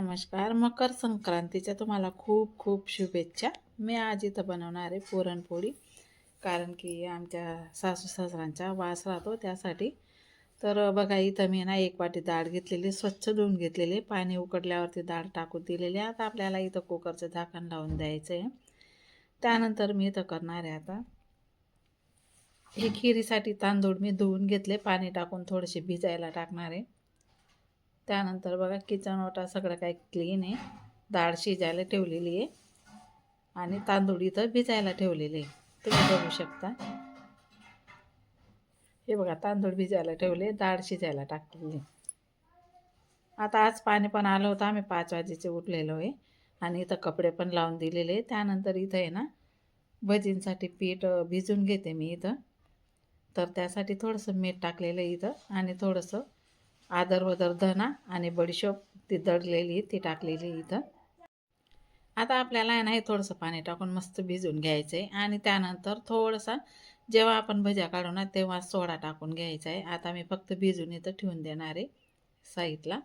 नमस्कार. मकर संक्रांतीच्या तुम्हाला खूप खूप शुभेच्छा. मी आज इथं बनवणार आहे पुरणपोळी. कारण की आमच्या सासू सासऱ्यांचा वास राहतो त्यासाठी. तर बघा इथं मी ना एक वाटी डाळ घेतलेली स्वच्छ धुवून घेतलेली. पाणी उकडल्यावरती डाळ टाकून दिलेली. आता आपल्याला इथं कुकरचं झाकण लावून द्यायचं आहे त्यानंतर मी इथं करणार आहे आता. हे खिरीसाठी तांदूळ मी धुवून घेतले. पाणी टाकून थोडेसे भिजायला टाकणार आहे. त्यानंतर बघा किचन ओटा सगळं काही क्लीन आहे. डाळ शिजायला ठेवलेली आहे. आणि तांदूळ इथं भिजायला ठेवलेले आहे. तुम्ही बघू शकता. हे बघा तांदूळ भिजायला ठेवले डाळ शिजायला टाकलेली आता आज पाणी पण आलं होतं आम्ही पाच वाजेचे उठलेलो आहे. आणि इथं कपडे पण लावून दिलेले त्यानंतर इथं आहे ना भजींसाठी पीठ भिजून घेते मी इथं. तर त्यासाठी थोडंसं मीठ टाकलेलं आहे इथं. आणि थोडंसं आदर वदर धना आणि बडीशोप ती दडलेली ती टाकलेली इथं. आता आपल्याला आहे ना हे थोडंसं पाणी टाकून मस्त भिजून घ्यायचं आहे आणि त्यानंतर थोडंसं जेव्हा आपण भज्या काढू ना तेव्हा सोडा टाकून घ्यायचा आहे. आता मी फक्त भिजून इथं ठेवून देणार आहे साईडला.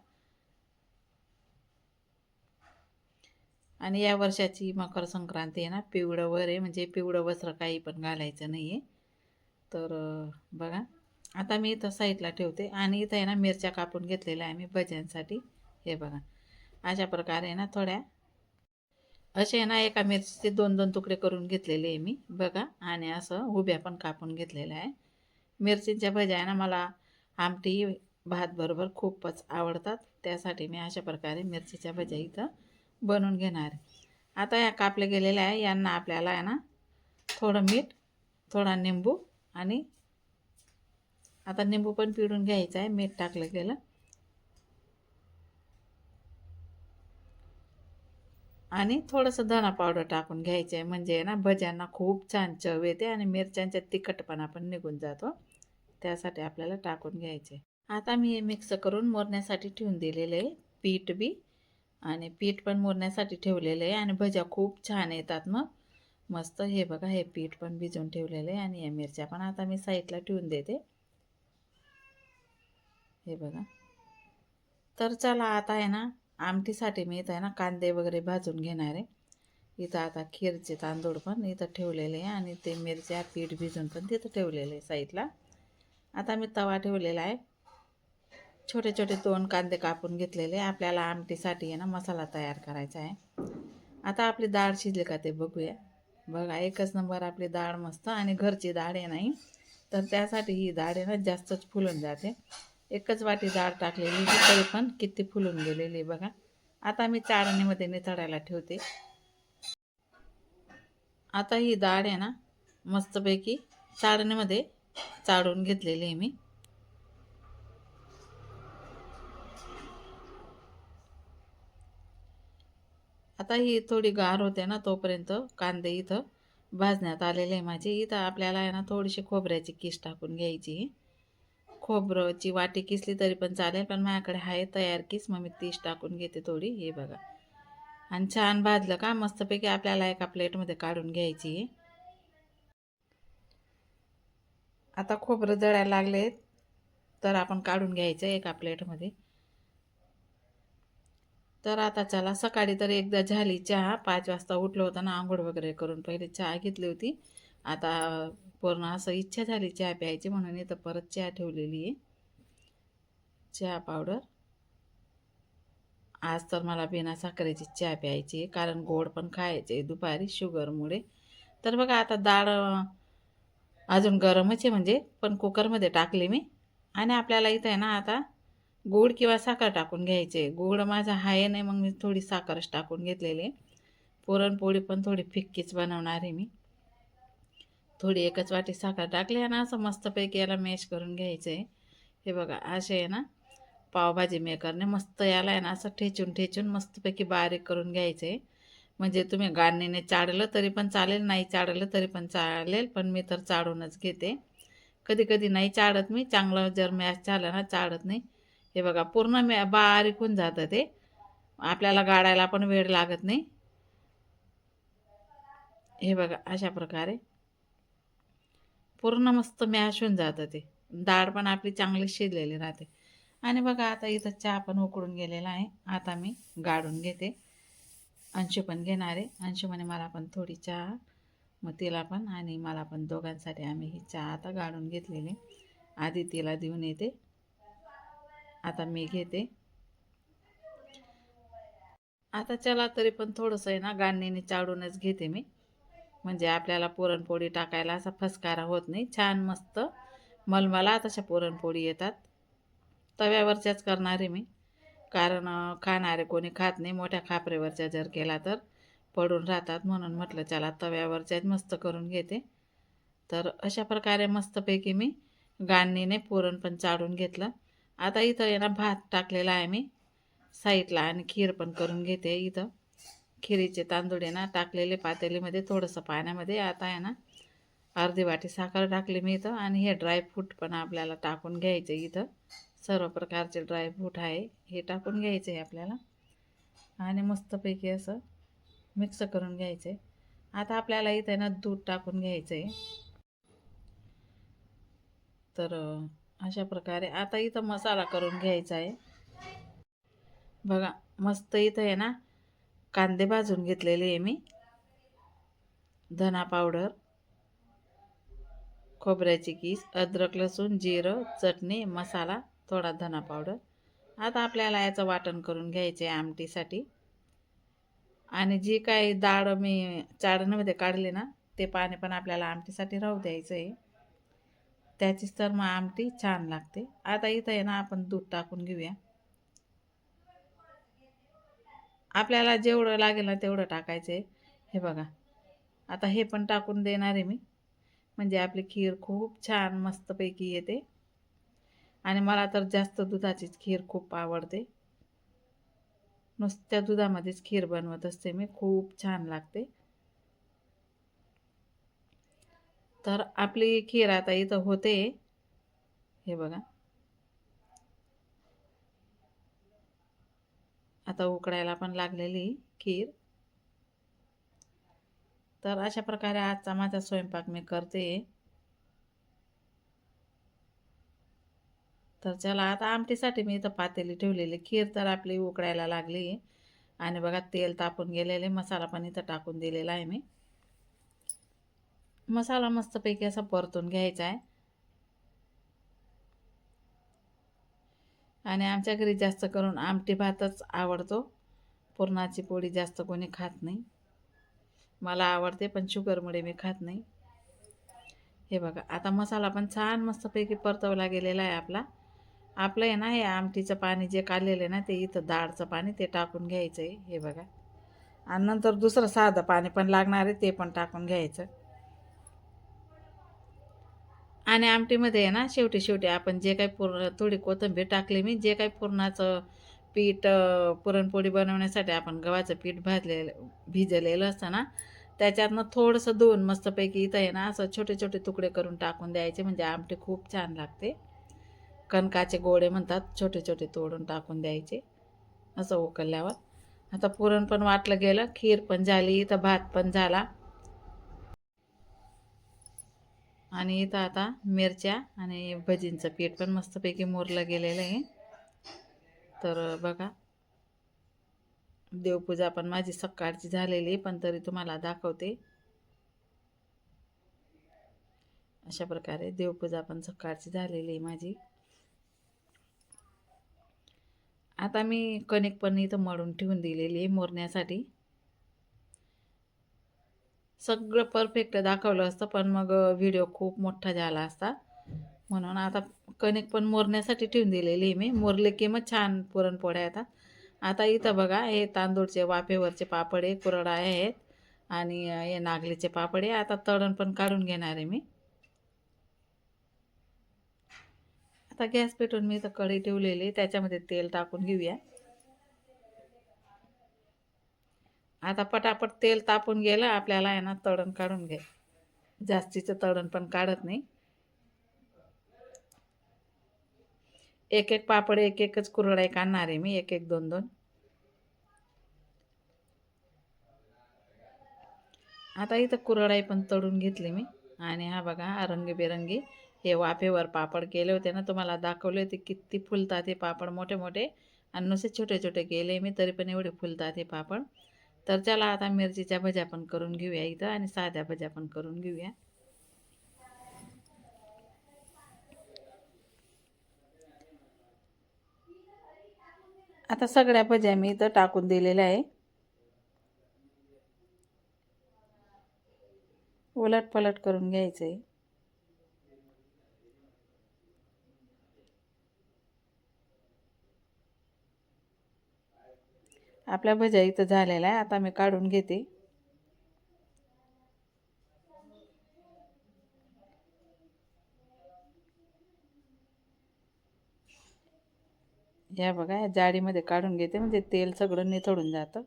आणि या वर्षाची मकर संक्रांती आहे ना पिवळं वर आहे म्हणजे पिवळं वस्त्र काही पण घालायचं नाही आहे तर बघा. आता मी इथं साईडला ठेवते आणि इथं आहे ना मिरच्या कापून घेतलेल्या आहे मी भज्यांसाठी. हे बघा. अशा प्रकारे ना थोड्या. असे आहे ना एका मिरचीचे दोन दोन तुकडे करून घेतलेले आहे मी. बघा. आणि असं उभ्या पण कापून घेतलेल्या आहे. मिरचींच्या भज्या आहे ना मला आमटी भात बरोबर खूपच आवडतात. त्यासाठी मी अशा प्रकारे मिरचीच्या भज्या इथं बनवून घेणार आहे. आता या कापल्या गेलेल्या आहे. यांना आपल्याला आहे ना थोडं मीठ थोडा निंबू आणि आता निंबू पण पिळून घ्यायचं आहे मीठ टाकलं गेलं. आणि थोडंसं धना पावडर टाकून घ्यायचं आहे म्हणजे ना भज्यांना खूप छान चव येते आणि मिरच्यांच्या तिखटपणा पण निघून जातो. त्यासाठी आपल्याला टाकून घ्यायचे आता मी हे मिक्स करून मोरण्यासाठी ठेवून दिलेलं आहे पीठ बी. आणि पीठ पण मोरण्यासाठी ठेवलेलं आहे आणि भज्या खूप छान येतात मग. मस्त हे बघा हे पीठ पण भिजवून ठेवलेलं आहे आणि या मिरच्या पण आता मी साईडला ठेवून देते. हे बघा. तर चला आता आहे ना आमटीसाठी मी इथं आहे ना कांदे वगैरे भाजून घेणार आहे. इथं आता खीरचे तांदूळ पण इथं ठेवलेले आहे आणि ते मिरच्या पीठ भिजून पण तिथं ठेवलेले आहे साईडला. आता मी तवा ठेवलेला आहे. छोटे छोटे दोन कांदे कापून घेतलेले आपल्याला आमटीसाठी आहे ना मसाला तयार करायचा आहे. आता आपली डाळ शिजली का ते बघूया. बघा एकच नंबर आपली डाळ मस्त आणि घरची डाळ आहे नाही तर त्यासाठी ही डाळ आहे ना जास्तच फुलून जाते. एकच वाटी डाळ टाकलेली तरी पण किती फुलून गेलेली आहे बघा. आता मी चाळणीमध्ये निथळायला ठेवते. आता ही डाळ आहे ना मस्तपैकी चाळणीमध्ये चाळून घेतलेली आहे मी. आता ही थोडी गार होते ना तोपर्यंत कांदे इथं भाजण्यात आलेले आहे माझे. इथं आपल्याला आहे ना थोडीशी खोबऱ्याची किस टाकून घ्यायची खोबरंची वाटी किसली तरी पण चालेल पण माझ्याकडे आहे तयार किस मग मी तीच टाकून घेते थोडी. हे बघा. आणि छान भाजलं का? मस्तपैकी आपल्याला एका प्लेटमध्ये काढून घ्यायची. आहे आता खोबरं जळायला लागले तर आपण काढून घ्यायचं एका प्लेटमध्ये. तर आता चला सकाळी तर एकदा झाली चहा. पाच वाजता उठलो होता ना आंघोळ वगैरे करून पहिले चहा घेतली होती. आता पूर्ण असं इच्छा झाली चहा प्यायची म्हणून इथं परत चहा ठेवलेली आहे. चहा पावडर. आज तर मला बिना साखरेची चहा प्यायची आहे कारण गोड पण खायचे दुपारी शुगरमुळे. तर बघा आता डाळ अजून गरमच आहे म्हणजे पण कुकरमध्ये टाकली मी. आणि आपल्याला इथं आहे ना आता गूळ किंवा साखर टाकून घ्यायचे गूळ माझा आहे नाही मग मी थोडी साखरच टाकून घेतलेली आहे. पुरणपोळी पण थोडी फिक्कीच बनवणार आहे मी. थोडी एकच वाटी साखर टाकली आणि असं मस्तपैकी याला मॅश करून घ्यायचं आहे हे बघा असे आहे ना पावभाजी मेकरने मस्त याला आहे ना असं ठेचून ठेचून मस्तपैकी बारीक करून घ्यायचं आहे म्हणजे तुम्ही गाडणीने चाळलं तरी पण चालेल नाही चाळलं तरी पण चालेल पण मी तर चाळूनच घेते. कधी कधी नाही चाळत मी चांगलं जर मॅश झालं ना चाळत नाही. हे बघा पूर्ण मॅ बारीक होऊन जातं ते. आपल्याला गाडायला पण वेळ लागत नाही. हे बघा अशा प्रकारे. पूर्ण मस्त मॅश होऊन जातं ते. डाळ पण आपली चांगली शिजलेली राहते. आणि बघा आता इथं चहा पण उकडून गेलेला आहे. आता मी गाडून घेते. अंशू पण घेणार आहे. अंशू म्हणे मला पण थोडी चहा. मग तिला पण आणि मला पण दोघांसाठी आम्ही ही चहा आता गाडून घेतलेली. आधी तिला देऊन येते. आता मी घेते. आता चला तरी पण थोडंसं आहे ना गाणीने चाडूनच घेते मी. म्हणजे आपल्याला पुरणपोळी टाकायला असा फसकारा होत नाही. छान मस्त मलमला तशा पुरणपोळी येतात. तव्यावरच्याच करणारे मी. कारण खाणारे कोणी खात नाही. मोठ्या खापरेवरच्या जर केला तर पडून राहतात. म्हणून म्हटलं चला तव्यावरच्याच मस्त करून घेते. तर अशा प्रकारे मस्तपैकी मी गाणीने पुरण पण चाढून घेतलं. आता इथं आहे भात टाकलेला आहे मी. साईडला आणि खीर पण करून घेते इथं. खिरीचे तांदूळ आहे ना टाकलेले पातेलीमध्ये थोडंसं पाण्यामध्ये. आता आहे ना अर्धी वाटी साखर टाकली मी इथं आणि हे ड्रायफ्रूट पण आपल्याला टाकून घ्यायचे इथं. सर्व प्रकारचे ड्रायफ्रूट आहे हे टाकून घ्यायचे आहे आपल्याला. आणि मस्तपैकी असं मिक्स करून घ्यायचं. आहे आता आपल्याला इथं आहे ना दूध टाकून घ्यायचं आहे तर अशा प्रकारे आता इथं मसाला करून घ्यायचा आहे. बघा मस्त इथं आहे ना कांदे भाजून घेतलेले आहे मी. धना पावडर खोबऱ्याची कीस अद्रक लसूण जिरं चटणी मसाला थोडा धना पावडर. आता आपल्याला याचं वाटण करून घ्यायचे आहे आमटीसाठी. आणि जी काही डाळ मी चाळणीमध्ये काढली ना ते पाणी पण आपल्याला आमटीसाठी राहू द्यायचं आहे. त्याचीच तर मग आमटी छान लागते. आता इथं आहे ना आपण दूध टाकून घेऊया. आपल्याला जेवढं लागेल ना तेवढं टाकायचं आहे हे बघा. आता हे पण टाकून देणार आहे मी. म्हणजे आपली खीर खूप छान मस्तपैकी येते. आणि मला तर जास्त दुधाचीच खीर खूप आवडते. नुसत्या दुधामध्येच खीर बनवत असते मी. खूप छान लागते. तर आपली खीर आता इथं होते. हे बघा. आता उकडायला पण लागलेली खीर. तर अशा प्रकारे आजचा माझा स्वयंपाक मी करते. तर चला आता आमटीसाठी मी इथं पातेली ठेवलेली. खीर तर आपली उकडायला लागली. आणि बघा तेल तापून गेलेले मसाला पण इथं टाकून दिलेला आहे मी. मसाला मस्तपैकी असा परतून घ्यायचा आहे. आणि आमच्या घरी जास्त करून आमटी भातच आवडतो. पुरणाची पोळी जास्त कोणी खात नाही. मला आवडते पण शुगरमुळे मी खात नाही. हे बघा आता मसाला पण छान मस्तपैकी परतवला गेलेला आहे आपला. आपलं आहे ना हे आमटीचं पाणी जे काढलेलं आहे ना ते इथं डाळचं पाणी ते टाकून घ्यायचं आहे हे बघा. आणि नंतर दुसरं साधं पाणी पण लागणार आहे ते पण टाकून घ्यायचं. आणि आमटीमध्ये आहे ना शेवटी शेवटी आपण जे काही पूर्ण थोडी कोथिंबीर टाकली मी जे काही पुरणाचं पीठ पुरणपोळी बनवण्यासाठी आपण गव्हाचं पीठ भाजलेलं भिजलेलं असतं ना त्याच्यातनं थोडंसं दोन मस्तपैकी इथं आहे ना असं छोटे छोटे तुकडे करून टाकून द्यायचे म्हणजे आमटी खूप छान लागते. कणकाचे गोळे म्हणतात छोटे छोटे तोडून टाकून द्यायचे असं उकळल्यावर. आता पुरण पण वाटलं गेलं खीर पण झाली इथं भात पण झाला. आणि इथं आता मिरच्या आणि भजींचं पीठ पण मस्तपैकी मोरलं गेलेलं आहे. तर बघा देवपूजा पण माझी सकाळची झालेली पण तरी तुम्हाला दाखवते. अशा प्रकारे देवपूजा पण सकाळची झालेली आहे माझी. आता मी कणिक पण इथं मळून ठेवून दिलेली आहे मोरण्यासाठी. सगळं परफेक्ट दाखवलं असतं पण मग व्हिडिओ खूप मोठा झाला असता. म्हणून आता कणिक पण मोरण्यासाठी ठेवून दिलेली आहे मी. मोरले की मग छान पुरणपोळ्या येतात आता इथं बघा हे तांदूळचे वाफेवरचे पापड आहे कुरडा आहेत आणि हे नागलीचे पापड आहे. आता तळण पण काढून घेणार आहे मी. आता गॅस पेटून मी तर कढी ठेवलेली आहे, त्याच्यामध्ये तेल टाकून घेऊया. आता पटापट तेल तापून गेलं आपल्याला आहे ना तळण काढून घे. जास्तीचं तळण पण काढत नाही. एक एक पापड एक एकच कुरडाई काढणार आहे मी एक एक दोन दोन आता इथं कुरडाई पण तळून घेतली मी. आणि हा बघा हा रंगीबेरंगी हे वाफेवर पापड केले होते ना तुम्हाला दाखवले होते किती फुलतात हे पापड मोठे मोठे आणि नुसते छोटे छोटे केले मी तरी पण एवढे फुलतात हे पापड. तर चला आता मिरचीच्या भज्या पण करून घेऊया इथं आणि साध्या भज्या पण करून घेऊया. आता सगळ्या भज्या मी इथं टाकून दिलेल्या आहे. उलट पलट करून घ्यायचं आहे आपल्या भज्या इथं झालेला आहे. आता मी काढून घेते. या बघा या जाडीमध्ये काढून घेते. म्हणजे तेल सगळं निथळून जातं.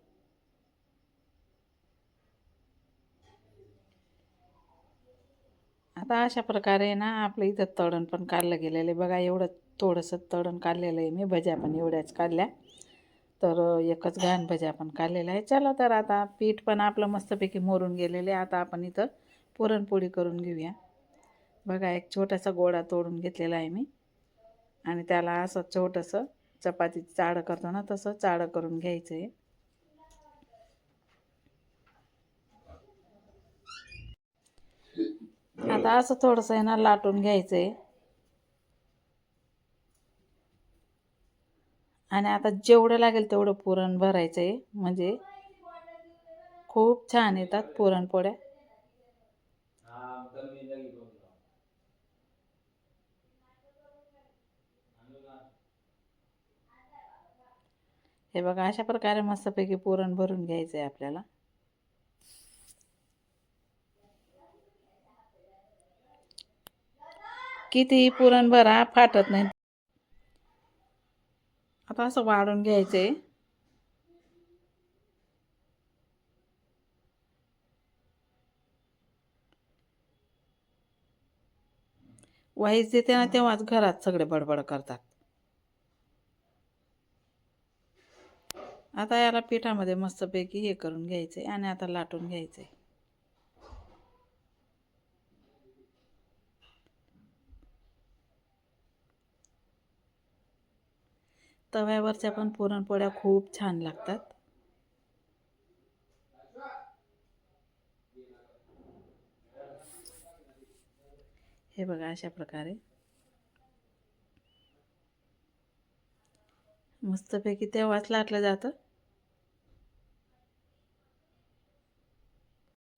आता अशा प्रकारे ना आपलं इथं तळण पण काढलं गेलेलं आहे. बघा एवढं थोडंसं तळण काढलेलं आहे. मी भज्या पण एवढ्याच काढल्या. तर एकच घाण भज्या पण काढलेला आहे. चला तर आता पीठ पण आपलं मस्तपैकी मोरून गेलेले आता आपण इथं पुरणपोळी करून घेऊया. बघा एक छोटासा गोळा तोडून घेतलेला आहे मी. आणि त्याला असं छोटंसं चपाती चाळं करतो ना तसं चाळं करून घ्यायचं आहे आता असं थोडंसं आहे ना लाटून घ्यायचं आहे आणि आता जेवढं लागेल तेवढं पुरण भरायचं आहे. म्हणजे खूप छान येतात पुरणपोळ्या. हे बघा अशा प्रकारे मस्तपैकी पुरण भरून घ्यायचं आहे आपल्याला. कितीही पुरण भरा फाटत नाही. आता असं वाढून घ्यायचं आहे वाईस देते ना तेव्हाच घरात सगळे बडबड करतात? आता याला पिठामध्ये मस्तपैकी हे करून घ्यायचं आहे आणि आता लाटून घ्यायचं आहे तव्यावरच्या पण पुरणपोळ्या खूप छान लागतात. हे बघा अशा प्रकारे. मस्तपैकी तेव्हाच लाटलं जातं.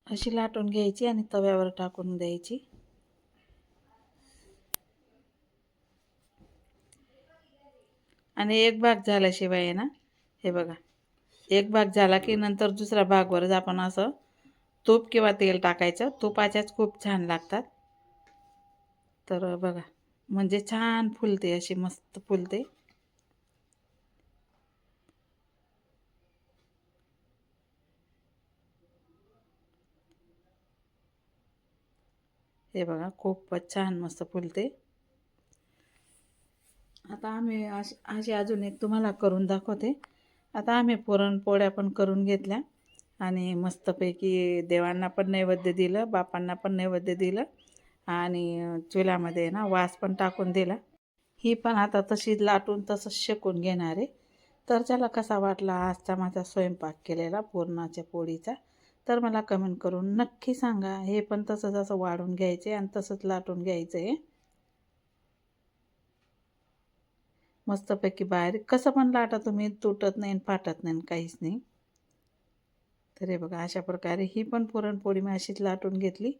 अशी लाटून घ्यायची आणि तव्यावर टाकून द्यायची. आणि एक भाग झाल्याशिवाय आहे ना? हे बघा. एक भाग झाला की नंतर दुसऱ्या भागवरच आपण असं तूप किंवा तेल टाकायचं. तुपाच्याच खूप छान लागतात. तर बघा. म्हणजे छान फुलते अशी मस्त फुलते. हे बघा. खूपच छान मस्त फुलते. आता आम्ही अशी अशी अजून एक तुम्हाला करून दाखवते. आता आम्ही पुरणपोळ्या पण करून घेतल्या. आणि मस्तपैकी देवांना पण नैवेद्य दिलं बापांना पण नैवेद्य दिलं. आणि चुल्यामध्ये ना वास पण टाकून दिला. ही पण आता तशी लाटून तसंच शेकून घेणार आहे. तर त्याला कसा वाटला आजचा माझा स्वयंपाक केलेला पुरणाच्या पोळीचा? तर मला कमेंट करून नक्की सांगा. हे पण तसंच असं वाढून घ्यायचे आणि तसंच लाटून घ्यायचं. आहे मस्तपैकी बाहेर. कसं पण लाटा तुम्ही तुटत नाही फाटत नाही काहीच नाही. तर हे बघा अशा प्रकारे ही पण पुरणपोळी मी अशीच लाटून घेतली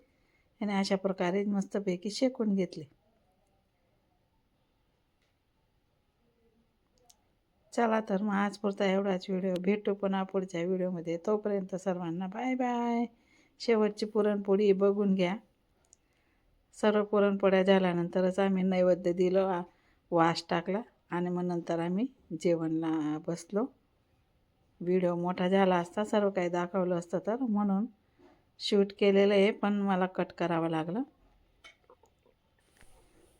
आणि अशा प्रकारे मस्तपैकी शेकून घेतली. चला तर मग आजपुरता एवढाच व्हिडिओ. भेटू पुन्हा पुढच्या व्हिडिओमध्ये. तोपर्यंत सर्वांना बाय बाय. शेवटची पुरणपोळी बघून घ्या. सर्व पुरणपोळ्या झाल्यानंतरच आम्ही नैवेद्य दिलं वास टाकला. आणि मग नंतर आम्ही जेवणला बसलो. व्हिडिओ मोठा झाला असता सर्व काही दाखवलं असतं तर म्हणून शूट केलेलं आहे पण मला कट करावं लागलं.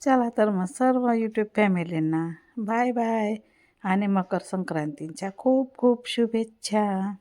चला तर मग सर्व यूट्यूब फॅमिलींना बाय बाय आणि मकर संक्रांतींच्या खूप खूप शुभेच्छा.